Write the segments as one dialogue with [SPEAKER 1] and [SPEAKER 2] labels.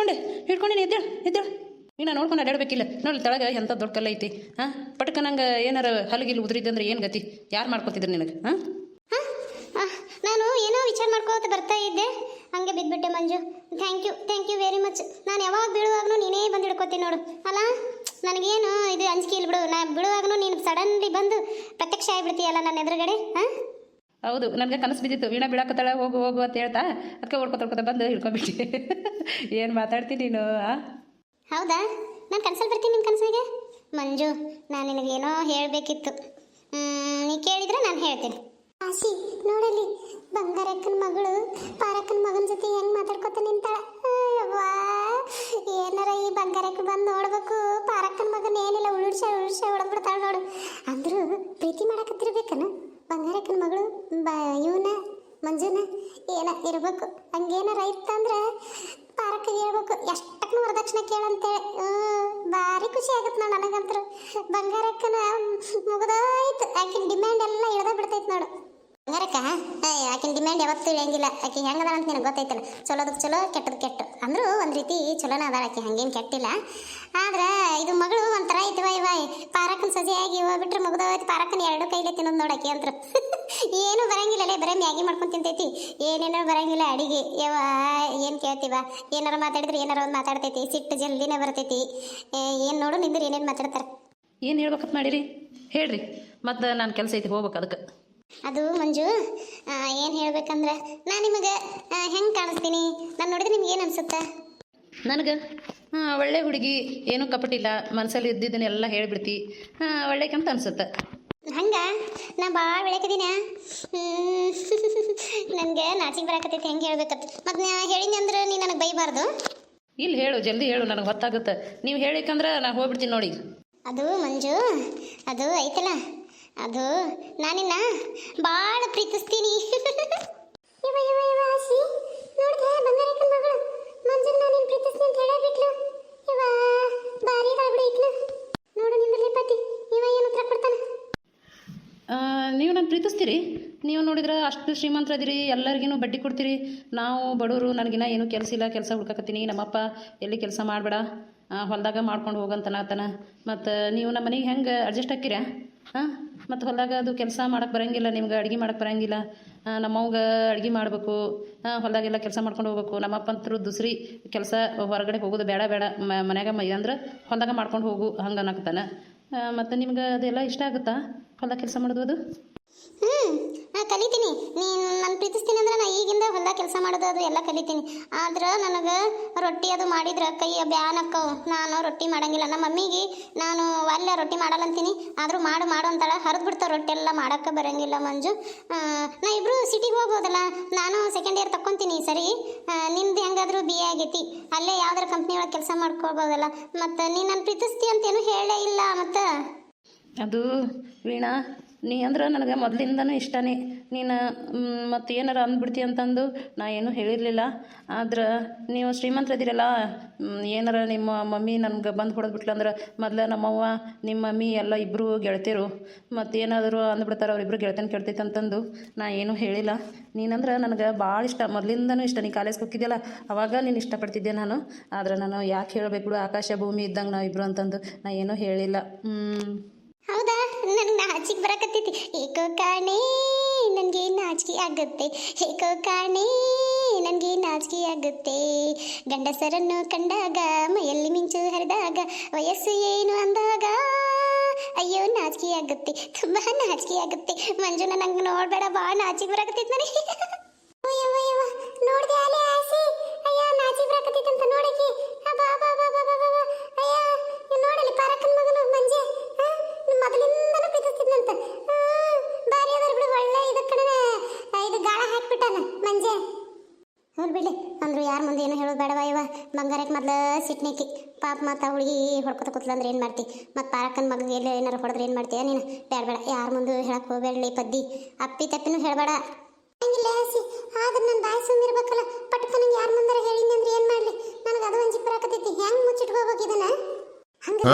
[SPEAKER 1] ಹಿಡ್ಕೊಂಡೆ ಹಿಡ್ಕೊಂಡೆ ಎದ್ದೇಳು ಎದ್ದೇಳು. ನೀನು ನೋಡ್ಕೊಂಡು ಅಡ್ಯಾಡ್ಬೇಕಿಲ್ಲ ನೋಡಿ ತಳಗ ಎಂಥ ದೊಡ್ಡ ಕಲ್ಲ ಐತಿ ಹಾಂ ಪಟ್ಕ ನಂಗೆ ಏನಾರ ಹಲಗಿಲ್ಲಿ ಉದ್ರಿದ್ದಂದ್ರೆ ಏನು ಗತಿ? ಯಾರು ಮಾಡ್ಕೊತಿದ್ರು ನಿನಗೆ ಹಾಂ?
[SPEAKER 2] ನಾನು ಏನೋ ವಿಚಾರ ಮಾಡ್ಕೋತ ಬರ್ತಾ ಇದ್ದೆ. ಹಂಗೆ ಬಿದ್ದುಬಿಟ್ಟೆ Manju. Thank you thank you very much ನಾನು ಯಾವಾಗ ಬೀಳುವಾಗಲೂ ನೀನೇ ಬಂದು ಹಿಡ್ಕೋತೀನಿ ನೋಡು. ಅಲ್ಲ ನನಗೇನು ಇದು ಅಂಜಿಕೆ ಇಲ್ಲ ಬಿಡು ನಾ ಬಿಡುವಾಗಲೂ ನೀನು ಸಡನ್ಲಿ ಬಂದು ಪ್ರತ್ಯಕ್ಷ ಆಗಿಬಿಡ್ತೀಯಲ್ಲ ನನ್ನ ಎದುರುಗಡೆ ಹಾಂ
[SPEAKER 1] ಹೌದು ನನಗೆ ಕನಸು ಬಿದ್ದಿತ್ತು. ವೀಣಾ ಬಿಡಾಕತ್ತಾಳೆ ಹೋಗು ಹೋಗು ಅಂತ ಹೇಳ್ತಾ ಅದಕ್ಕೆ ಓಡ್ಕೊತ ಓಡ್ಕೊತ ಬಂದು ಹಿಡ್ಕೊಬಿಟ್ಟು ಏನು ಮಾತಾಡ್ತೀನಿ ನೀನು
[SPEAKER 2] ಹೌದಾ? ನಾನು ಕನಸಲ್ಲಿ ಬರ್ತೀನಿ ನಿಮ್ಮ ಕನಸಿಗೆ? ಮಂಜು ನಾನು ನಿನಗೇನೋ ಹೇಳಬೇಕಿತ್ತು. ನೀ ಕೇಳಿದ್ರೆ ನಾನು ಹೇಳ್ತೀನಿ. ಆಶಿ ನೋಡಲಿ. ಬಂಗಾರಕ್ಕನ ಮಗಳು ಪಾರಕ್ಕನ ಮಗನ ಜೊತೆ ಹೆಂಗ್ ಮಾತಾಡ್ಕೊತ ನಿಂತಾಳ? ಏನಾರ ಈ ಬಂಗಾರಕ್ಕ ಬಂದು ನೋಡ್ಬೇಕು. ಪಾರಕ್ಕನ ಮಗನ ಏನಿಲ್ಲ ಉಳುಡ್ಸ ಉಳುಡ್ಸ ಹೊಡೆದ್ಬಿಡ್ತಾಳ ನೋಡು. ಅಂದ್ರು ಪ್ರೀತಿ ಮಾಡಕತ್ತಿರ್ಬೇಕನ ಬಂಗಾರಕ್ಕನ ಮಗಳು ಬ ಇವನ ಮಂಜುನ ಏನ ಇರ್ಬೇಕು. ಹಂಗೇನಾರ ಇತ್ತಂದ್ರೆ ಪಾರಕ್ಕೆ ಹೇಳ್ಬೇಕು. ಎಷ್ಟಕ್ಕೂ ವರದಕ್ಷಿಣೆ ಕೇಳಂತೇಳಿ ಹ್ಞೂ ಭಾರಿ ಖುಷಿ ಆಗುತ್ತೆ ನೋಡು ನನಗಂತೂ ಬಂಗಾರಕ್ಕನ ಮುಗಿದಾಯ್ತು. ಆಕಿನ ಡಿಮ್ಯಾಂಡ್ ಎಲ್ಲ ಇಳ್ದ ಬಿಡ್ತೈತೆ ನೋಡು. ಬಂಗಾರಕ್ಕ ಏಯ್, ಆಕಿನ ಡಿಮ್ಯಾಂಡ್ ಯಾವತ್ತೂ ಇಳಂಗಿಲ್ಲ ಆಕಿ ಹೆಂಗದ ಅಂತ ನಿನಗೆ ಗೊತ್ತೈತಲ್ಲ? ಚಲೋದಕ್ಕೆ ಚಲೋ ಕೆಟ್ಟದ್ ಕೆಟ್ಟು. ಅಂದ್ರು ಒಂದು ರೀತಿ ಚಲೋನ ಅದಾಳ ಆಕಿ ಹಂಗೇನು ಕೆಟ್ಟಿಲ್ಲ. ಆದ್ರೆ ಇದು ಮಗಳು ಒಂಥರ ಐತಿ ವೈ ವೈ ಪಾರಕ್ಕನ ಸೊಸೆಯಾಗಿ ಹೋಗ್ಬಿಟ್ರೆ ಮುಗ್ದೋಯ್ತು ಪಾರಕ್ಕನ ಎರಡು ಕೈಲೇ ತಿನ್ನೋದು ನೋಡಕ್ಕೆ ಅಂದ್ರು ಏನು ಬರಂಗಿಲ್ಲ ಲೇ ಬರೀ ಮ್ಯಾಗಿ ಮಾಡ್ಕೊಂಡು ತಿಂತೈತಿ. ಏನೇನೋ ಬರಂಗಿಲ್ಲ ಅಡಿಗೆ. ಯವ್ವ ಏನು ಕೇಳ್ತೀವ ಏನಾರ ಮಾತಾಡಿದ್ರೆ ಏನಾರ ಒಂದು ಮಾತಾಡ್ತೈತಿ. ಸಿಟ್ಟು ಜಲ್ದಿನೇ ಬರ್ತೈತಿ. ಏನು ನೋಡು ನಿಂದ್ರೆ ಏನೇನು ಮಾತಾಡ್ತಾರೆ?
[SPEAKER 1] ಏನು ಹೇಳ್ಬೇಕಂತ ಮಾಡಿರಿ? ಹೇಳ್ರಿ. ಮತ್ತು ನಾನು ಕೆಲಸ ಐತಿ ಹೋಗ್ಬೇಕು ಅದಕ್ಕೆ.
[SPEAKER 2] ಅದು ಮಂಜು ಏನು ಹೇಳ್ಬೇಕಂದ್ರೆ ನಾನು ನಿಮಗೆ ಹೆಂಗೆ ಕಾಣಿಸ್ತೀನಿ? ನಾನು ನೋಡಿದ್ರೆ ನಿಮ್ಗೆ ಏನು ಅನ್ಸುತ್ತೆ?
[SPEAKER 1] ನನಗೆ? ಹಾಂ ಒಳ್ಳೆ ಹುಡುಗಿ ಏನೂ ಕಪಟಿಲ್ಲ ಮನಸ್ಸಲ್ಲಿ ಇದ್ದಿದ್ದನ್ನೆಲ್ಲ ಹೇಳ್ಬಿಡ್ತಿ. ಹಾಂ ಒಳ್ಳೆಕಂತ ಅನ್ಸುತ್ತೆ.
[SPEAKER 2] ಹಂಗ? ನಾ ಭಾಳ ಬೆಳಕದಿನ ನನಗೆ ನಾಚಿಗೆ ಬರಾಕತ್ತೈತಿ ಹೆಂಗೆ ಹೇಳ್ಬೇಕತ್. ಮತ್ತು ನಾ ಹೇಳಿನಿ ಅಂದ್ರೆ ನೀ ನನಗೆ ಬೈಬಾರ್ದು.
[SPEAKER 1] ಇಲ್ಲಿ ಹೇಳು ಜಲ್ದಿ ಹೇಳು ನನಗೆ ಹೊತ್ತಾಗುತ್ತೆ ನೀವು ಹೇಳಿಕಂದ್ರೆ ನಾನು ಹೋಗ್ಬಿಡ್ತೀನಿ ನೋಡಿ.
[SPEAKER 2] ಅದು ಮಂಜು ಅದು ಐತಲ್ಲ? ಅದು, ನಾನಿನ್ನ ಭಾಳ ಪ್ರೀತಿಸ್ತೀನಿ. ನೋಡು
[SPEAKER 1] ನೀವು ನಾನು ಪ್ರೀತಿಸ್ತೀರಿ? ನೀವು ನೋಡಿದ್ರೆ ಅಷ್ಟು ಶ್ರೀಮಂತರದಿರಿ ಎಲ್ಲರಿಗೂ ಬಡ್ಡಿ ಕೊಡ್ತೀರಿ. ನಾವು ಬಡವರು, ನನಗಿನ್ನ ಏನು ಕೆಲಸ ಇಲ್ಲ, ಕೆಲಸ ಹುಡ್ಕಕತ್ತೀನಿ. ನಮ್ಮಪ್ಪ ಎಲ್ಲಿ ಕೆಲಸ ಮಾಡಬೇಡ ಹೊಲದಾಗ ಮಾಡ್ಕೊಂಡು ಹೋಗಂತನತನ ಮತ್ತು ನೀವು ನಮ್ಮ ಮನೆಗೆ ಹೆಂಗೆ ಅಡ್ಜಸ್ಟ್ ಹಾಕಿರಾ ಹಾಂ ಮತ್ತು ಹೊಲದಾಗ ಅದು ಕೆಲಸ ಮಾಡಕ್ಕೆ ಬರಂಗಿಲ್ಲ, ನಿಮ್ಗೆ ಅಡುಗೆ ಮಾಡಕ್ಕೆ ಬರಂಗಿಲ್ಲ ನಮ್ಮವ್ಗೆ ಅಡುಗೆ ಮಾಡಬೇಕು ಹೊಲದಾಗೆಲ್ಲ ಕೆಲಸ ಮಾಡ್ಕೊಂಡು ಹೋಗ್ಬೇಕು. ನಮ್ಮ ಅಂತರು ದುಸ್ರಿ ಕೆಲಸ ಹೊರಗಡೆ ಹೋಗೋದು ಬೇಡ ಬೇಡ. ಮನ್ಯಾಗ ಮೈ, ಅಂದ್ರೆ ಹೊಲದಾಗ ಮಾಡ್ಕೊಂಡು ಹೋಗು ಹಂಗೆ ಅನ್ನಕತ್ತಾನ. ಮತ್ತು ನಿಮ್ಗೆ ಅದೆಲ್ಲ ಇಷ್ಟ ಆಗುತ್ತಾ? ಹೊಲದಾಗ ಕೆಲಸ ಮಾಡೋದು ಅದು?
[SPEAKER 2] ಹ್ಮ್, ನಾ ಕಲಿತೀನಿ. ನೀನು ನಾನು ಪ್ರೀತಿಸ್ತೀನಿ ಅಂದ್ರೆ ನಾ ಈಗಿಂದ ಹೊಲ ಕೆಲಸ ಮಾಡೋದು ಅದು ಎಲ್ಲ ಕಲಿತೀನಿ. ಆದ್ರೆ ನನಗೆ ರೊಟ್ಟಿ ಅದು ಮಾಡಿದ್ರೆ ಕೈ ಬ್ಯಾನಕ್ಕವು ನಾನು ರೊಟ್ಟಿ ಮಾಡಂಗಿಲ್ಲ. ನಮ್ಮ ಮಮ್ಮಿಗೆ ನಾನು ಅಲ್ಲೇ ರೊಟ್ಟಿ ಮಾಡಲ್ಲ ಅಂತೀನಿ. ಆದರೂ ಮಾಡು ಮಾಡು ಅಂತಾಳೆ. ಹರಿದು ಬಿಡ್ತಾವೆ ರೊಟ್ಟಿ ಎಲ್ಲ ಮಾಡಕ್ಕೆ ಬರಂಗಿಲ್ಲ ಮಂಜು. ನಾ ಇಬ್ರು ಸಿಟಿಗೆ ಹೋಗ್ಬೋದಲ್ಲ? ನಾನು ಸೆಕೆಂಡ್ ಇಯರ್ ತಕ್ಕೊಂತೀನಿ ಸರಿ. ನಿಂದು ಹೆಂಗಾದ್ರೂ ಬಿ ಎ ಆಗೈತಿ. ಅಲ್ಲೇ ಯಾವ್ದಾರ ಕಂಪ್ನಿ ಒಳಗೆ ಕೆಲಸ ಮಾಡ್ಕೊಳ್ಬೋದಲ್ಲ. ಮತ್ತು ನೀನು ನನ್ನ ಪ್ರೀತಿಸ್ತಿ ಅಂತೇನು ಹೇಳೇ ಇಲ್ಲ ಮತ್ತು.
[SPEAKER 1] ಅದು ವೀಣಾ, ನೀ ಅಂದ್ರೆ ನನಗೆ ಮೊದಲಿಂದನೂ ಇಷ್ಟನೇ. ನೀನು ಮತ್ತು ಏನಾರ ಅಂದ್ಬಿಡ್ತಿ ಅಂತಂದು ನಾ ಏನೂ ಹೇಳಿರಲಿಲ್ಲ. ಆದ್ರೆ ನೀವು ಶ್ರೀಮಂತ್ರ ಇದ್ದೀರಲ್ಲ ಏನಾರ ನಿಮ್ಮ ಮಮ್ಮಿ ನನ್ಗೆ ಬಂದು ಹೊಡೆದ್ಬಿಟ್ಲು ಅಂದ್ರೆ ಮೊದ್ಲು ನಮ್ಮವ್ವ, ನಿಮ್ಮ ಮಮ್ಮಿ ಎಲ್ಲ ಇಬ್ಬರು ಗೆಳ್ತಿರು ಮತ್ತು ಏನಾದರೂ ಅಂದ್ಬಿಡ್ತಾರೆ ಅವರಿಬ್ಬರು ಗೆಳತನ ಕೆಡ್ತೈತೆ ಅಂತಂದು ನಾ ಏನೂ ಹೇಳಿಲ್ಲ. ನೀನಂದ್ರೆ ನನಗೆ ಭಾಳ ಇಷ್ಟ. ಮೊದಲಿಂದನೂ ಇಷ್ಟ. ನೀ ಕಾಲೇಜ್ಗೆ ಹೋಗಿದ್ಯಲ್ಲ ಅವಾಗ ನೀನು ಇಷ್ಟಪಡ್ತಿದ್ದೆ ನಾನು. ಆದ್ರೆ ನಾನು ಯಾಕೆ ಹೇಳಬೇಕು ಆಕಾಶ ಭೂಮಿ ಇದ್ದಂಗೆ ನಾವಿಬ್ಬರು ಅಂತಂದು ನಾ ಏನೂ ಹೇಳಿಲ್ಲ.
[SPEAKER 2] ಹೌದಾ? ನನಗೆ ನಾಚಿಕೆ ಬರಕತ್ತೈತಿ. ಏಕೋ ಕಾಣೆ ನನಗೆ ನಾಚಿಕೆ ಆಗುತ್ತೆ. ಏಕೋ ಕಾಣೆ ನನಗೆ ನಾಚಿಕೆ ಆಗುತ್ತೆ. ಗಂಡಸರನ್ನು ಕಂಡಾಗ, ಮೈಯಲ್ಲಿ ಮಿಂಚು ಹರಿದಾಗ, ವಯಸ್ಸು ಏನು ಅಂದಾಗ, ಅಯ್ಯೋ ನಾಚಿಕೆ ಆಗುತ್ತೆ. ತುಂಬಾ ನಾಚಿಕೆ ಆಗುತ್ತೆ. ಮಂಜುನ ನಂಗೆ ನೋಡಬೇಡ, ಬಾ, ನಾಚಿಕೆ ಬರಕತ್ತೈತಿ ನನಗೆ ನೋಡ್ದೆ ಅಲೆ ಆಸಿ ಅಯ್ಯ ನಾಚಿಕೆ ಬರಕತ್ತೈತಿ ಅಂತ ನೋಡಕ್ಕೆ ಬಾ ಬಾ ಬಾ ಬಾ ಬಾ ಬಾ ಅಯ್ಯ ಇವ್ನ್ ನೋಡಲಿ ಪಾರಕ್ಕನ ಮಗನು ಮಂಜೆ ಆ, ಮೊದಲಿಂದನೂ ಪ್ರೀತಿಸ್ತಿದ್ನಂತ ಆ, ಬಾರಿ ಅದಾರ ಬಿಡು ಒಳ್ಳೆ ಇದು ಕಣನ ಇದು ಗಾಳ ಹಾಕ್ಬಿಟ್ಟಾನ ಮಂಜೆ ಹೋಲ್ ಬಿಡ್ಲಿ ಅಂದ್ರು ಯಾರ ಮುಂದೆ ಏನು ಹೇಳೋದು ಬೇಡವ ಇವ ಬಂಗಾರಕ್ಕೆ ಮೊದ್ಲು ಸಿಟ್ನಿಕ್ಕಿ ಪಾಪ ಮತ್ತು ಹುಡುಗಿ ಹೊಡ್ಕೊತ ಕೂತ್ಲ ಅಂದ್ರೆ ಏನು ಮಾಡ್ತಿ? ಮತ್ತು ಪಾರಕ್ಕನ ಮಗ ಎಲ್ಲ ಏನಾರು ಹೊಡೆದ್ರೆ ಏನು ಮಾಡ್ತೀಯ ನೀನು? ಬೇಡ ಬೇಡ ಯಾರ ಮುಂದೆ ಹೇಳಕ್ಕೆ ಹೋಗ್ಬೇಡಲಿ ಪದ್ದಿ. ಅಪ್ಪಿ ತಪ್ಪಿನೂ ಹೇಳಬೇಡ. ಹಂಗಿಲ್ಲ ಸಿ ಆದ್ರೆ ನನ್ನ ಬಾಯಿ ಸುಮ್ಮಿರ್ಬೇಕಲ್ಲ ಪಟ್ಕ ನಂಗೆ ಯಾರ ಮುಂದಾರ ಹೇಳಿನಿ ಅಂದ್ರೆ ಏನು ಮಾಡಲಿ? ನನಗೆ ಅದು ಅಂಜಿಕ್ ಬರಾಕತ್ತೈತಿ ಹೆಂಗ್ ಮುಚ್ಚಿಟ್ಟು ಹೋಗ್ಬೇಕು ಇದನ್ನ? ಹಂಗೆ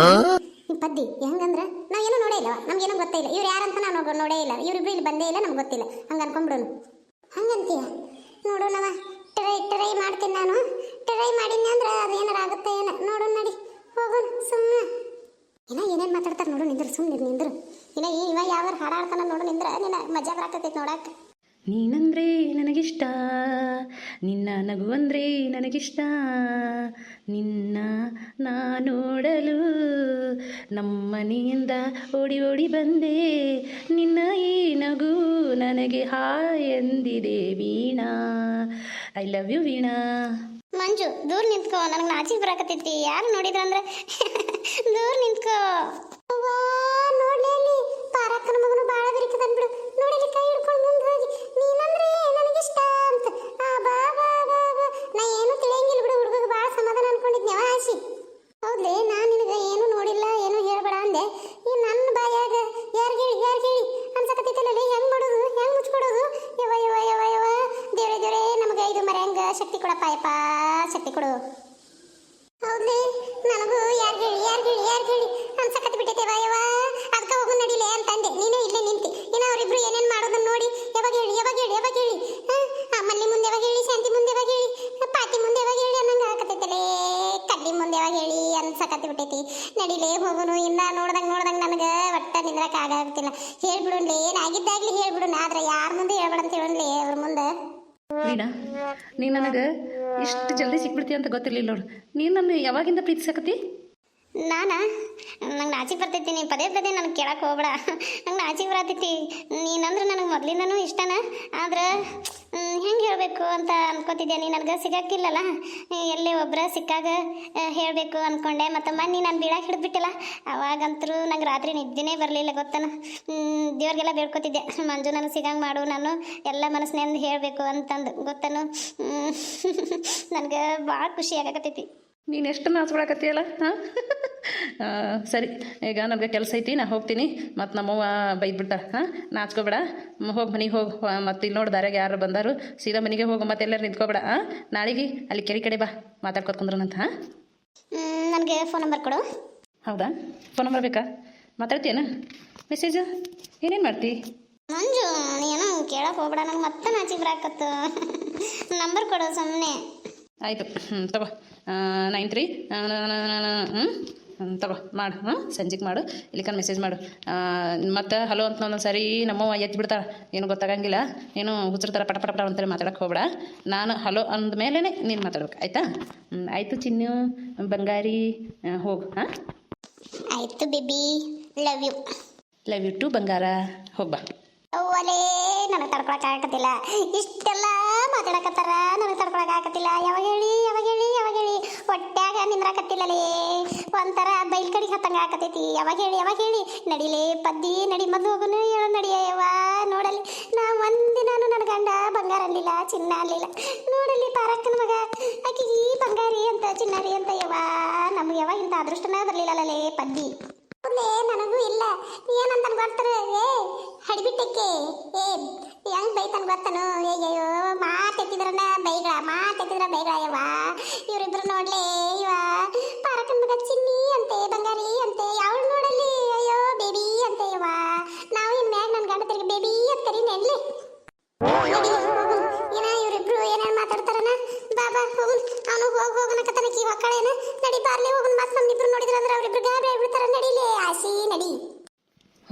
[SPEAKER 2] ಈ ಹೆಂಗಂದ್ರೆ? ಹೆಂಗಂದ್ರ ಏನೂ ನೋಡೇ ಇಲ್ಲ ನಮ್ಗೇನೋ ಗೊತ್ತೇ ಇಲ್ಲ. ಇವ್ರು ಯಾರಂತ ನಾನು ನೋಡೇ ಇಲ್ಲ. ಇವ್ರಿಬ್ರು ಇಲ್ಲಿ ಬಂದೇ ಇಲ್ಲ ನಮ್ಗೆ ಗೊತ್ತಿಲ್ಲ. ಹಂಗ ಅನ್ಕೊಂಡ್ಬಿಡೋನು. ಹಂಗಂತೀಯ? ನೋಡೋಣವ ಟ್ರೈ ಟ್ರೈ ಮಾಡ್ತೀನಿ ನಾನು. ಟ್ರೈ ಮಾಡೀನಿ ಅಂದ್ರೆ ಅದು ಆಗುತ್ತೆ ಏನೋ. ನೋಡು ನಡಿ. ಹೋಗೋಣ ಸುಮ್ಮನೆ ಏನ ಏನೇನು ಮಾತಾಡ್ತಾರೆ ನೋಡು, ನಿಂದ್ರು ಸುಮ್ಮನೆ ನಿಂದ್ರು. ಇನ್ನ ಈ ಇವ ಹಾಡಾಡ್ತಾನ ನೋಡು, ನಿಂದ್ರ ನಿನ್ನ ಮಜಾ ಬರಾಕತ್ತೈತಿ ನೋಡಕ್ಕೆ
[SPEAKER 1] ನೀನಂದ್ರೆ ನನಗಿಷ್ಟ, ನಿನ್ನ ನಗು ಅಂದ್ರೆ ನನಗಿಷ್ಟ. ನಿನ್ನ ನಾ ನೋಡಲು ನಮ್ಮನೆಯಿಂದ ಓಡಿ ಓಡಿ ಬಂದೆ. ನಿನ್ನ ಈ ನಗು ನನಗೆ ಹಾಯ್ ಎಂದಿದೆ Veena. I love you Veena.
[SPEAKER 2] Manju, ದೂರ ನಿಂತ್ಕೋ, ನನಗೆ ನಾಚಿ ಬರಾಕತ್ತೈತಿ. ಯಾರು ನೋಡಿದ್ರಂದ್ರೆ ದೂರ ನಿಂತ್ಕೋ. ನೋಡ್ಲಿ ಅಲ್ಲಿ ಪಾರಕ್ಕನ ಮಗನು ಬಾಳ ಬೆರಿಕದನ್ ಬಿಡು. ನೋಡಲಿ ಕೈ ಹಿಡ್ಕೊಂಡು ಮುಂದೆ ಹೋಗಿ. ಶಕ್ತಿ ಕೊಡಪ್ಪ ಯಪ್ಪ ಶಕ್ತಿ ಕೊಡು. ಹೌದ್ಲೆ, ನನಗೂ ಯಾರು ಹೇಳಿ ಯಾರು ಹೇಳಿ ಯಾರು ಹೇಳಿ? ಅನ್ಸಕತ್ ಬಿಟ್ಟೈತೆ ಯವ ಅದಕ್ಕೆ ಹೋಗು ನಡಿಲೆ ಅಂತಂದೆ ನೀನೇ ಇಲ್ಲೇ ನಿಂತಿ. ಇನ್ನು ಅವರಿಬ್ರು ಏನೇನ್ ಮಾಡೋದನ್ನ ನೋಡಿ. ಯಾವಾಗ ಹೇಳಿ ಯಾವಾಗ ಹೇಳಿ ಯಾವಾಗ ಹೇಳಿ. ಮಲ್ಲಿ ಮುಂದೆ ಯಾವಾಗ ಹೇಳಿ, ಶಾಂತಿ ಮುಂದೆ ಯಾವಾಗ ಹೇಳಿ. ಪಾತಿ ಮುಂದೆ ಯಾವಾಗ ಹೇಳಿ ಅನ್ನಂಗ ಆಗತೈತಲೇ ಕಡ್ಡಿ ಮುಂದೆ ಯಾವಾಗ ಹೇಳಿ ಅನ್ಸಕತ್ ಬಿಟ್ಟೈತಿ ನಡಿಲೆ ಹೋಗುನು, ಇನ್ನ ನೋಡ್ದಂಗ ನೋಡ್ದಂಗೆ ನನಗೆ ಒಟ್ಟ ನಿಂದ್ರಕ್ ಆಗಾಗ್ತಿಲ್ಲ ಹೇಳ್ಬಿಡುನ್ಲೆ ಏನಾಗಿದ್ದಾಗ್ಲಿ ಹೇಳ್ಬಿಡುನ್ ಆದ್ರೆ ಯಾರ ಮುಂದೆ ಹೇಳ್ಬೇಡ ಅಂತ ಮುಂದೆ
[SPEAKER 1] ವೀಣಾ ನೀನು ನನಗೆ ಇಷ್ಟು ಜಲ್ದಿ ಸಿಕ್ಬಿಡ್ತೀಯ ಅಂತ ಗೊತ್ತಿರಲಿಲ್ಲ ನೋಡು. ನೀನು ನನ್ನ ಯಾವಾಗಿಂದ ಪ್ರೀತಿಸಕತ್ತಿ?
[SPEAKER 2] ನಾನ? ನಂಗೆ ನಾಚಿಗೆ ಬರ್ತೈತಿ, ನೀನು ಪದೇ ಪದೇ ನನಗೆ ಕೇಳಕ್ಕೆ ಹೋಗ್ಬೇಡ. ನಂಗೆ ನಾಚಿಗೆ ಬರತೈತಿ. ನೀನಂದ್ರೆ ನನಗೆ ಮೊದಲಿಂದನೂ ಇಷ್ಟನ? ಆದ್ರೆ ಹೆಂಗೆ ಹೇಳಬೇಕು ಅಂತ ಅನ್ಕೋತಿದ್ದೆ. ನೀನು ನನಗೆ ಸಿಗಕ್ಕಿಲ್ಲಲ್ಲ ಎಲ್ಲಿ ಒಬ್ಬರ ಸಿಕ್ಕಾಗ ಹೇಳಬೇಕು ಅಂದ್ಕೊಂಡೆ ಮತ್ತು ಮೊನ್ನೆ ನಾನು ಬೀಳಕ್ಕೆ ಹಿಡಿದ್ಬಿಟ್ಟಿಲ್ಲ. ಅವಾಗಂತರೂ ನಂಗೆ ರಾತ್ರಿ ನಿದ್ದೆನೇ ಬರಲಿಲ್ಲ ಗೊತ್ತನ? ದೇವ್ರಿಗೆಲ್ಲ ಬೇಡ್ಕೋತಿದ್ದೆ. ಮಂಜು ನನಗೆ ಸಿಗಂಗೆ ಮಾಡು, ನಾನು ಎಲ್ಲ ಮನಸ್ಸಿನಿಂದ ಹೇಳಬೇಕು ಅಂತಂದು ಗೊತ್ತನು? ನನಗೆ ಭಾಳ ಖುಷಿ ಆಗಕತ್ತೈತಿ.
[SPEAKER 1] ನೀನು ಎಷ್ಟು ನಾಚ್ಕೊಳಕತ್ತೀಯಲ್ಲ ಹಾಂ? ಸರಿ ಈಗ ನನಗೆ ಕೆಲಸ ಐತಿ ನಾ ಹೋಗ್ತೀನಿ ಮತ್ತು ನಮ್ಮವ್ವ ಬೈದ್ಬಿಟ್ಟ ಹಾಂ? ನಾಚ್ಕೋಬೇಡ ಹೋಗಿ ಮನೆಗೆ ಹೋಗಿ ಮತ್ತು ಇಲ್ಲಿ ನೋಡಿ ದಾರ್ಯಾಗ ಯಾರು ಬಂದಾರು ಸೀದಾ ಮನೆಗೆ ಹೋಗು ಮತ್ತೆ ಎಲ್ಲರೂ ನಿಂತ್ಕೋಬೇಡ ಹಾಂ ನಾಳೆಗೆ ಅಲ್ಲಿ ಕೆರೆ ಕಡೆ ಬಾ ಮಾತಾಡ್ಕೊತ ಕುಂದ್ರನಂತ ಹಾಂ?
[SPEAKER 2] ನನಗೆ ಫೋನ್ ನಂಬರ್ ಕೊಡು.
[SPEAKER 1] ಹೌದಾ? ಫೋನ್ ನಂಬರ್ ಬೇಕಾ? ಮಾತಾಡ್ತೀಯನ? ಮೆಸೇಜು ಏನೇನು ಮಾಡ್ತಿ?
[SPEAKER 2] ಮಂಜು ಏನೋ ಕೇಳಕ್ಕೆ ಹೋಗ್ಬೇಡ ನಂಗೆ ಮತ್ತೆ ನಾಚಿಗೆ ಬರಾಕತ್ತು. ನಂಬರ್ ಕೊಡು ಸುಮ್ಮನೆ
[SPEAKER 1] ಆಯಿತು ಹ್ಞೂ ತಗೋ. ನೈನ್ ತ್ರೀ ಹ್ಞೂ ತಗೋ ಮಾಡು ಹಾಂ ಸಂಜೆಗೆ ಮಾಡು ಇಲ್ಲಿಕನ್ ಮೆಸೇಜ್ ಮಾಡು. ಮತ್ತು ಹಲೋ ಅಂತ ಒಂದೊಂದು ಸಾರಿ ನಮ್ಮವ್ವ ಎತ್ತಿ ಬಿಡ್ತಾಳೆ. ಏನು ಗೊತ್ತಾಗಂಗಿಲ್ಲ. ಏನು ಹುಚ್ಚರ್ತಾರ ಪಟ ಪಟ ಪಟ ಅಂತೇಳಿ ಮಾತಾಡಕ್ಕೆ ಹೋಗ್ಬೇಡ. ನಾನು ಹಲೋ ಅಂದ ಮೇಲೇ ನೀನು ಮಾತಾಡ್ಬೇಕು ಆಯಿತಾ? ಆಯಿತು ಚಿನ್ನು ಬಂಗಾರಿ ಹೋಗು ಹಾಂ?
[SPEAKER 2] ಆಯ್ತು Bibi love you
[SPEAKER 1] love you too ಬಂಗಾರ ಹೋಗ್ಬಾ
[SPEAKER 2] ನನಗೆ ತಡ್ಕೊಳಕ್ಕೆ ಆಗಕತ್ತಿಲ್ಲ. ಇಷ್ಟೆಲ್ಲ ಮಾತಾಡಕತ್ತಾರ ನನಗೆ ತಡ್ಕೊಳಕ್ ಆಗತ್ತಿಲ್ಲ ಯಾವಾಗ ಹೇಳಿ ಯಾವಾಗ ಹೇಳಿ ಯಾವಾಗ ಹೇಳಿ? ಹೊಟ್ಯಾಗ ನಿಂದ್ರಾಕತ್ತಿಲ್ಲಲೇ. ಒಂಥರ ಬೈಲ್ ಕಡೆಗೆ ಹತ್ತಂಗ ಆಕತೈತಿ ಯಾವಾಗ ಹೇಳಿ ಯಾವಾಗ ಹೇಳಿ? ನಡಿಲೇ ಪದ್ದಿ, ನಡಿ ಮದ್ದು ಹೋಗುನು ಹೇಳು ನಡಿಯವ್ವ. ನೋಡಲಿ, ನಾ ಒಂದಿನಾನು ನನ್ನ ಗಂಡ ಬಂಗಾರ ಅಲ್ಲಿಲ್ಲ ಚಿನ್ನ ಅಲ್ಲಿಲ್ಲ ನೋಡಲಿ ಪಾರಕ್ಕನ ಮಗ. ಆಕಿಗೆ ಈ ಬಂಗಾರಿ ಅಂತ, ಚಿನ್ನಾರಿ ಅಂತ ಯವ್ವ. ನಮ್ಗೆ ಯಾವಾಗ ಇಂಥ ಅದೃಷ್ಟನೇ ಬರಲಿಲ್ಲಲೇ ಪದ್ದಿ. ಹೌದ್ಲೇ ನನಗೂ ಇಲ್ಲ. ಏನಂತ ಗೊತ್ತರ? ಏ ಹಡಿಬಿಟ್ಟಕ್ಕೆ ಏ, ಹೆಂಗ್ ಬೈತಾನ ಬರ್ತಾನು ಅಯ್ಯಯ್ಯೋ ಮಾತೆತ್ತಿದ್ರನ್ನ ಬೈಗಳ, ಮಾತೆತ್ತಿದ್ರ ಬೈಗಳ ಯವ್ವ. ಇವರಿಬ್ರು ನೋಡ್ಲೇ ಇವ ಪಾರಕನ್ ಮಗ ಚಿನ್ನಿ ಅಂತೆ, ಬಂಗಾರಿ ಅಂತೆ ಯಾವ ನೋಡಲ್ಲಿ? ಅಯ್ಯೋ, ಬೇಬಿ ಅಂತೆ ಯವ್ವ. ನಾವು ಇನ್ ಮ್ಯಾಗ ನನ್ ಗಂಡ ತಿರ್ಗಿ ಬೇಬಿ ಅಂತ ಕರಿ ನೆನ್ಲಿ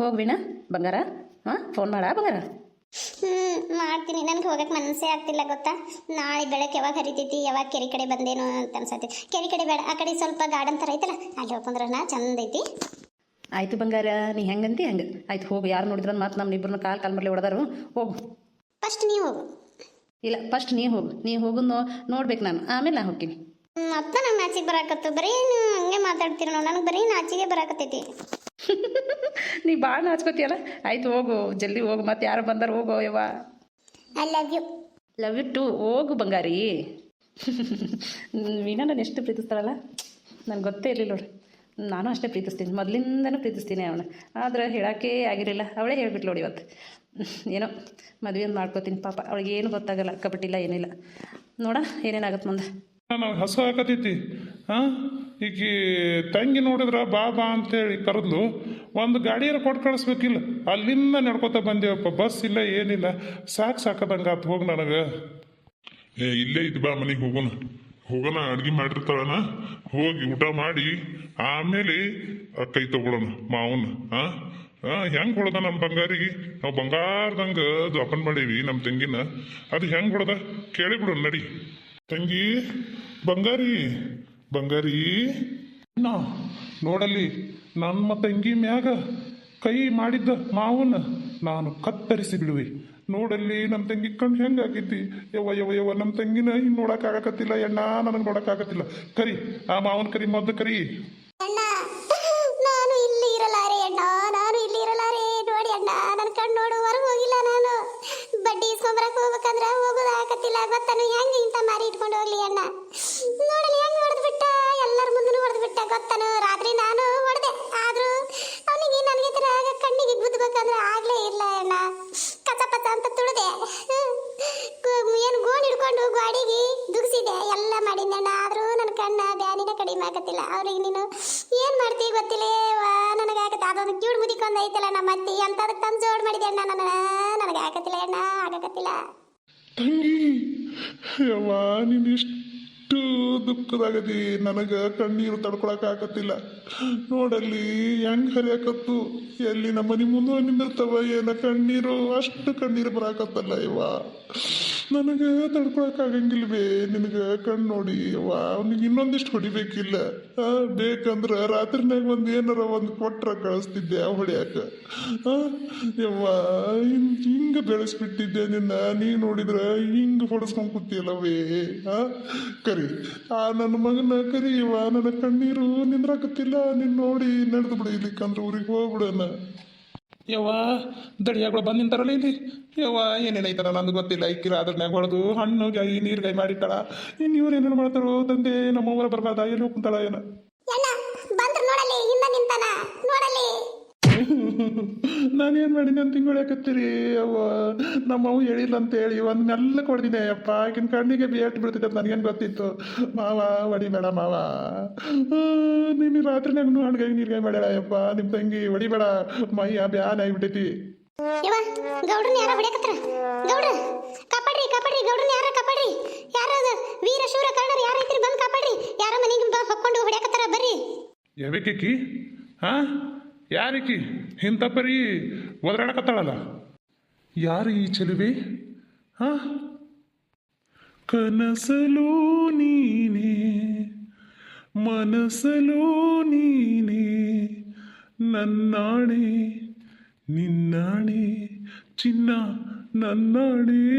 [SPEAKER 2] ಹೋಗಿ
[SPEAKER 1] ವೀಣಾ ಬಂಗಾರ? ಹಾಂ ಫೋನ್ ಮಾಡ ಬಂಗಾರ.
[SPEAKER 2] ಹ್ಮ್ ಮಾಡ್ತೀನಿ. ನನ್ಗೆ ಹೋಗಕ್ ಮನಸ್ಸೇ ಆಗ್ತಿಲ್ಲ ಗೊತ್ತಾ? ನಾಳೆ ಬೆಳಕ್ ಯಾವಾಗ ಹರಿತೈತಿ ಯಾವಾಗ ಕೆರೆ ಕಡೆ ಬಂದೇನು ಅಂತ ಅನ್ಸತ್ತೆ. ಕೆರೆ ಕಡೆ ಬೇಡ ಆ ಕಡೆ ಸ್ವಲ್ಪ ಗಾರ್ಡನ್ ತರ ಐತಲ್ಲ ಅಲ್ಲಿ ನಾ ಚಂದ ಐತಿ.
[SPEAKER 1] ಆಯಿತು ಬಂಗಾರ ನೀ ಹೆಂಗಂತಿ ಹಂಗೆ? ಆಯ್ತು ಹೋಗು ಯಾರು ನೋಡಿದ್ರೆ ಮತ್ತೆ ನಮ್ಮ ಇಬ್ಬರನ್ನ ಕಾಲು ಕಾಲ್ ಮರಲಿ ಹೊಡೆದಾರು. ಹೋಗು.
[SPEAKER 2] ಫಸ್ಟ್ ನೀವು ಹೋಗು.
[SPEAKER 1] ಇಲ್ಲ ಫಸ್ಟ್ ನೀ ಹೋಗು. ನೀ ಹೋಗು ನೋಡ್ಬೇಕು ನಾನು. ಆಮೇಲೆ ನಾ ಹೋಗ್ತೀನಿ.
[SPEAKER 2] ಮತ್ತ ನಮ್ಮ ಮ್ಯಾಚಿಗೆ ಬರಾಕತ್ತು. ಬರೀ ನೀವು ಹಂಗೆ ಮಾತಾಡ್ತೀರ ನೋಡಿ. ನನಗೆ ಬರೀ ನಾಚಿಗೆ ಬರಾಕತ್ತೈತಿ.
[SPEAKER 1] ನೀ ಭಾಳ ನಾಚ್ಕೋತೀಯಲ್ಲ? ಆಯ್ತು ಹೋಗು ಜಲ್ದಿ ಹೋಗು ಮತ್ತೆ ಯಾರು ಬಂದಾರು ಹೋಗೋ ಯವ್ವ.
[SPEAKER 2] I love you
[SPEAKER 1] love you too ಹೋಗು ಬಂಗಾರಿ. ವೀಣಾ ನಾನು ಎಷ್ಟು ಪ್ರೀತಿಸ್ತಾಳಲ್ಲ? ನನಗೆ ಗೊತ್ತೇ ಇರಲಿಲ್ಲ ನೋಡ್ರಿ ನಾನು ಅಷ್ಟೇ ಪ್ರೀತಿಸ್ತೀನಿ. ಮೊದಲಿಂದನೂ ಪ್ರೀತಿಸ್ತೀನಿ ಅವನ. ಆದ್ರೆ ಹೇಳೋಕ್ಕೆ ಆಗಿರಲಿಲ್ಲ. ಅವಳೇ ಹೇಳ್ಬಿಟ್ಲು ನೋಡಿ ಇವತ್ತು. ಏನೋ ಮದುವೆ ಒಂದು ಮಾಡ್ಕೋತೀನಿ ಪಾಪ. ಅವಳಿಗೆ ಏನು ಗೊತ್ತಾಗಲ್ಲ. ಕಬಟ್ಟಿಲ್ಲ ಏನಿಲ್ಲ. ನೋಡ ಏನೇನಾಗುತ್ತೆ ಮುಂದೆ.
[SPEAKER 3] ನನಗೆ ಹಸು ಹಾಕತೈತಿ ಹಾಂ ಈಗ ತಂಗಿ ನೋಡಿದ್ರ ಬಾ ಬಾ ಅಂತೇಳಿ ಕರೆದ್ಲು, ಒಂದು ಗಾಡಿಯಾರ ಕೊಟ್ಟು ಕಳಿಸ್ಬೇಕಿಲ್ಲ, ಅಲ್ಲಿಂದ ನಡ್ಕೊತ ಬಂದೇವಪ್ಪ, ಬಸ್ ಇಲ್ಲ, ಏನಿಲ್ಲ, ಸಾಕು ಸಾಕದಂಗೆ ಆತು, ಹೋಗಿ ನನಗೆ. ಏ, ಇಲ್ಲೇ ಇದು ಬಾ ಮನೆಗೆ ಹೋಗೋಣ ಹೋಗೋಣ, ಅಡ್ಗೆ ಮಾಡಿರ್ತಾಳನ, ಹೋಗಿ ಊಟ ಮಾಡಿ, ಆಮೇಲೆ ಕೈ ತಗೊಳ್ಳೋಣ ಮಾವನ ಹಾ ಹಾ ಹೆಂಗ್ ಹೊಡೆದ ನಮ್ಮ ಬಂಗಾರಿಗೆ? ನಾವು ಬಂಗಾರದಂಗ ಜೋಪಾನ ಮಾಡೀವಿ ನಮ್ಮ ತಂಗಿನ, ಅದು ಹೆಂಗ್ ಹೊಡೆದ? ಕೇಳಿಬಿಡೋಣ ನಡಿ. ತಂಗಿ, ಬಂಗಾರಿ ಬಂಗಾರಿ. ನಾ ನೋಡಲಿ ನಮ್ಮ ತಂಗಿ ಮ್ಯಾಗ ಕೈ ಮಾಡಿದ್ದ ಮಾವನ ನಾನು ಕತ್ತರಿಸಿ ಬಿಡುವೆ. ನೋಡಲ್ಲಿ ನಮ್ಮ ತಂಗಿ ಕಣ್ಣು ಹೆಂಗಾಗಿದ್ದಿ ಯವ್ವ ಯವ್ವ ಯವ್ವ, ನಮ್ಮ ತಂಗಿನ ಇನ್ನು ನೋಡಕ್ಕಾಗಕತ್ತಿಲ್ಲ ಎಣ್ಣ ನನಗೆ ನೋಡಕ್ಕಾಗತ್ತಿಲ್ಲ ಕರಿ, ಆ ಮಾವನ ಕರಿ, ಮೊದ್ಲು ಕರಿ.
[SPEAKER 2] ಕಡಿಮೆ ಆಗತ್ತಿಲ್ಲ. ಅವ್ರಿಗೆ ನೀನು ಏನ್ ಮಾಡ್ತೀವಿ ಗೊತ್ತಿಲ್ಲ ನನಗೆ ಆಗತ್ತೆ. ಅದೊಂದು ಕ್ಯೂಡ್ ಮುದಿಕೊಂಡ್ ಐತಲ್ಲ ನಮ್ಮ ಅತ್ತಿ. ಅಂತದಕ್ಕೆ ತಂದು ಜೋಡ್ ಮಾಡಿದೆ ಅಣ್ಣ ನನ್ನ. ನನಗೆ ಆಗತ್ತಿಲ್ಲ ಅಣ್ಣ, ಆಗಕತ್ತಿಲ್ಲ.
[SPEAKER 3] ತಂಗಿ, ಯವ್ವ, ನೀನು ಇಷ್ಟು ದುಃಖದಾಗದಿ. ನನಗೆ ಕಣ್ಣೀರು ತಡ್ಕೊಳಕ್ ಆಗತ್ತಿಲ್ಲ. ನೋಡಲ್ಲಿ ಹೆಂಗ್ ಹರಿಯಾಕತ್ತು. ಎಲ್ಲಿ ನಮ್ಮ ಮನೆ ಮುಂದೆ ನಿಂದಿರ್ತಾವ? ಏನ ಕಣ್ಣೀರು? ಅಷ್ಟು ಕಣ್ಣೀರು ಬರಾಕತ್ತಲ್ಲ ಯವ್ವ. ನನಗೆ ತಡ್ಕೊಳಕ್ ಆಗಂಗಿಲ್ವೇ ನಿನಗೆ ಕಣ್ಣು ನೋಡಿ. ಯವ್ವ ಅವ್ನಿಗೆ ಇನ್ನೊಂದಿಷ್ಟು ಹೊಡಿಬೇಕಿಲ್ಲ. ಬೇಕಂದ್ರ ರಾತ್ರಿನಾಗ ಒಂದು ಏನಾರ ಒಂದು ಕೊಟ್ರ ಕಳಿಸ್ತಿದ್ದೆ ಹೊಡಿಯಾಕ. ಆ, ಯವ್ವ ಹಿಂಗೆ ಹಿಂಗ ಬೆಳೆಸ್ಬಿಟ್ಟಿದ್ದೆ ನಿನ್ನ. ನೀ ನೋಡಿದ್ರ ಹಿಂಗ ಹೊಡೆಸ್ಕೊಂಡ್ ಕೂತಿಯಲ್ಲವೇ? ಕರಿ. ಆ ನನ್ನ ಮಗನ ಕರಿ ಯವ್ವ. ನನ್ನ ಕಣ್ಣೀರು ನಿಂದ್ರಾಕತ್ತಿಲ್ಲ. ನಿನ್ನ ನೋಡಿ ನಡೆದು ಬಿಡು ಇಲ್ಲಿಕ್ಕಂದ್ರೆ ಊರಿಗೆ ಹೋಗ್ಬಿಡಣ. ಯವ್ವ, ದಡಿಯಾಗಳು ಬಂದು ನಿಂತಾರಲ್ಲ ಇಲ್ಲಿ. ಯವ್ವ ಏನೇನೈತನ ನಂದು ಗೊತ್ತಿಲ್ಲ. ಇಕ್ಕಿರ ಅದ್ರನ್ಯಾಗ ಹೊಡೆದು ಹಣ್ಣು, ಗಾಯಿ, ನೀರ್ಗಾಯಿ ಮಾಡಿಟ್ಟಾಳ. ಇನ್ನು ಇವ್ರು ಏನೇನು ಮಾಡ್ತಾರೋ ತಂದೆ, ನಮ್ಮವ್ವರ ಬರಬಾರ್ದ ಎಲ್ಲಿ ಹೋಗ್ತಾಳ ಏನ
[SPEAKER 2] ಅಣ್ಣ ಬಂದ್ರು ನೋಡಲಿ ಹಿಂದ ನಿಂತಾನ ನೋಡಲಿ
[SPEAKER 3] ನಾನೇನು ಅಂತ ತಿಂಗಳು ಯಾಕತ್ತೀರಿ? ಅವ್ವ ನಮ್ಮವು ಹೇಳಿಲ್ಲ ಅಂತ ಹೇಳಿ ಒಂದು ಮೆಲ್ಲ ಕೊಡ್ದಿನಿ ಅಪ್ಪ ಆಕಿನ ಕಣ್ಣಿಗೆ ಬೇಟ್ ಬೀಳ್ತಿದ್ದೆ ಅಂತ ನನಗೇನು ಗೊತ್ತಿತ್ತು. ಮಾವ ಹೊಡಿಬೇಡ ಮಾವ. ನೀನು ರಾತ್ರಿನಾಗ ಹಣ್ಗೆ ನೀರ್ಗೆ ಮಾಡ್ಯಾಳ ಅಪ್ಪ ನಿಮ್ಮ ತಂಗಿ ಹೊಡಿಬೇಡ ಮೈಯ ಬ್ಯಾನ್ ಆಗಿಬಿಟ್ಟೈತಿ.
[SPEAKER 2] ಗೌಡ್ರನ್ನ ಯಾರ ಹೊಡ್ಯಾಕತ್ರ ಗೌಡ್ರ ಕಾಪಾಡ್ರಿ ಕಾಪಾಡ್ರಿ. ಗೌಡ್ರನ್ನ ಯಾರ ಕಾಪಾಡ್ರಿ. ಯಾರ? ವೀರ ಶೂರ ಕರ್ಣರು ಯಾರ ಐತ್ರಿ ಬಂದು ಕಾಪಾಡ್ರಿ. ಯಾರ ಮನೆಗೆ ಹೊಕ್ಕೊಂಡು ಹೊಡ್ಯಾಕತ್ತಾರ ಬರ್ರಿ.
[SPEAKER 3] ಯಾವಕ್ಕಿ ಹಾ? ಯಾರಿಕಿ? ಇಂಥ ಪರಿ ಒದರಾಡಕತ್ತಾಳಲ್ಲ? ಯಾರು ಈ ಚೆಲುವೆ? ಹಾ? ಕನಸಲು ನೀನೇ, ಮನಸಲು ನೀನೇ, ನನ್ನಾಣೆ, ನಿನ್ನಾಣೆ, ಚಿನ್ನ ನನ್ನಾಣೆ,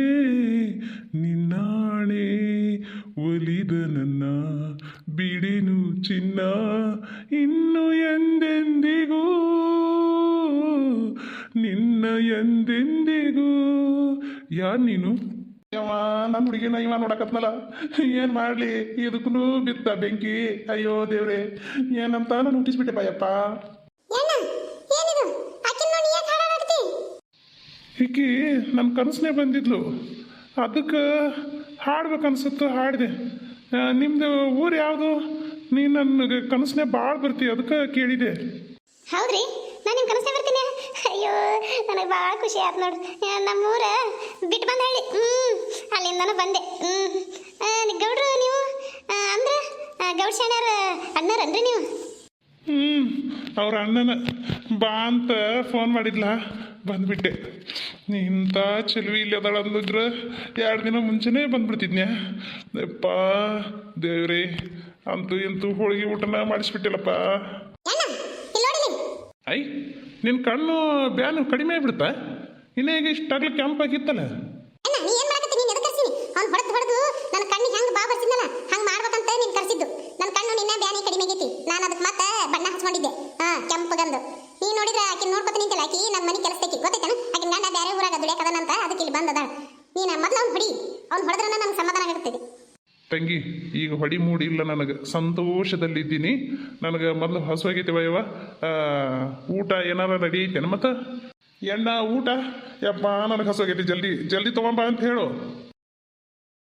[SPEAKER 3] ನಿನ್ನಾಣೆ, ಒಲಿದ ನನ್ನ ಬಿಡೆನು ಚಿನ್ನ, ಇನ್ನು ಎಂದೆಂದಿಗೂ ನಿನ್ನ ಎಂದೆಂದಿಗೂ ಯಾರು ನೀನು ಯವ್ವ ನನ್ನ ಹುಡುಗಿನ ಇವ ನೋಡಕತ್ನಲ್ಲ. ಏನು ಮಾಡಲಿ? ಇದಕ್ಕೂ ಬಿತ್ತ ಬೆಂಕಿ. ಅಯ್ಯೋ ದೇವ್ರೆ ಏನಂತ ನಾನು ಹುಟ್ಟಿಸ್ಬಿಟ್ಟೆ ಬಾಯಪ್ಪ
[SPEAKER 2] ಇಕ್ಕಿ
[SPEAKER 3] ಈಕಿ ನನ್ನ ಕನಸನೇ ಬಂದಿದ್ಲು. ಅದಕ್ಕೆ ಹಾಡ್ಬೇಕನ್ಸುತ್ತು ಹಾಡಿದೆ. ನಿಮ್ದು ಊರು ಯಾವುದು? ನೀ ನನ್ನ ಕನಸನೇ ಭಾಳ ಬರ್ತಿ ಅದಕ್ಕೆ ಕೇಳಿದೆ.
[SPEAKER 2] ಹೌದ್ರಿ? ನಾನು ನಿಮ್ಮ ಕನಸೇ ಬರ್ತೀನಿ ಅಯ್ಯೋ, ನನಗೆ ಭಾಳ ಖುಷಿ ಆಯ್ತು ನೋಡ್ರಿ ನಮ್ಮೂರ ಬಿಟ್ಟು ಬಂದ ಹೇಳಿ. ಹ್ಞೂ ಅಲ್ಲಿಂದನೂ ಬಂದೆ. ಹ್ಞೂ ಗೌಡ್ರು ನೀವು? ಅಂದ್ರೆ ಗೌಡ್ ಶಾಣ್ಯಾರ ಅಣ್ಣರನ್ರಿ ನೀವು?
[SPEAKER 3] ಹ್ಞೂ ಅವ್ರ ಅಣ್ಣನ ಬಾ ಅಂತ ಫೋನ್ ಮಾಡಿದ್ಲ? ಬಂದ್ಬಿಟ್ಟೆ. ಇಂಥ ಚೆಲುವಿ ಇಲ್ಲಿ ಅದಾಳ ಅಂದಿದ್ರೆ ಎರಡು ದಿನ ಮುಂಚೆನೇ ಬಂದ್ಬಿಡ್ತಿದ್ನ್ಯಾ? ಅಪ್ಪ ದೇವ್ರಿ, ಅಂತೂ ಇಂತೂ ಹೋಳಿಗೆ ಊಟನ ಮಾಡಿಸ್ಬಿಟ್ಟಿಲ್ಲಪ್ಪ. ಐ ನಿನ್ನ ಕಣ್ಣು ಬ್ಯಾನು ಕಡಿಮೆ ಆಗ್ಬಿಡ್ತಾ ಇನ್ನೇ ಈಗ ಇಷ್ಟಾಗ್ಲಿ ಕೆಂಪಾಗಿತ್ತಲ್ಲ
[SPEAKER 2] ನನ್ನ ಕಣ್ಣಿಗೆ ಹೆಂಗ್ ಬಾ ಕರ್ಸಿದ್ದು. ನನ್ನ ಕಣ್ಣು ನಿನ್ನ ಕಡಿಮೆ ನಾನು ಅದಕ್ಕೆ ಮತ್ತೆ ಬಣ್ಣ ಹಚ್ಕೊಂಡಿದ್ದೆ ಹಾ ಕೆಂಪಗಂದು ನೀ ನೋಡಿದ್ರೆ ಆಕಿ ನೋಡ್ಕೊತ ನಿಂತಿಲ್ಲ ಆಕಿ ನಮ್ಮ ಮನೆ ಕೆಲಸಕ್ಕೆ ಗೊತ್ತೈತನ ಆಕಿನ ಗಂಡ ಬೇರೆ ಊರಾಗ ದುಡಿಯಾಕದನಂತ ಅದಕ್ಕೆ ಇಲ್ಲಿ ಬಂದದ ನೀನ ಮೊದ್ಲು ಅವ್ನು ಹೊಡಿ ಅವ್ನು ಹೊಡೆದ್ರೆ ನಮ್ಗೆ ಸಮಾಧಾನ ಆಗುತ್ತದೆ
[SPEAKER 3] ತಂಗಿ ಈಗ ಹೊಡಿ ಮೂಡಿ ಇಲ್ಲ ನನಗೆ. ಸಂತೋಷದಲ್ಲಿದ್ದೀನಿ. ನನಗೆ ಮೊದಲು ಹಸುವಾಗೈತಿ ವಯವ ಊಟ ಏನಾರ ರೆಡಿ ಐತೇನು? ಮತ್ತು? ಎಣ್ಣ ಊಟ? ಯಪ್ಪ, ನನಗೆ ಹಸುವಾಗೈತಿ ಜಲ್ದಿ ಜಲ್ದಿ ತೊಗೊಂಬ ಅಂತ ಹೇಳು.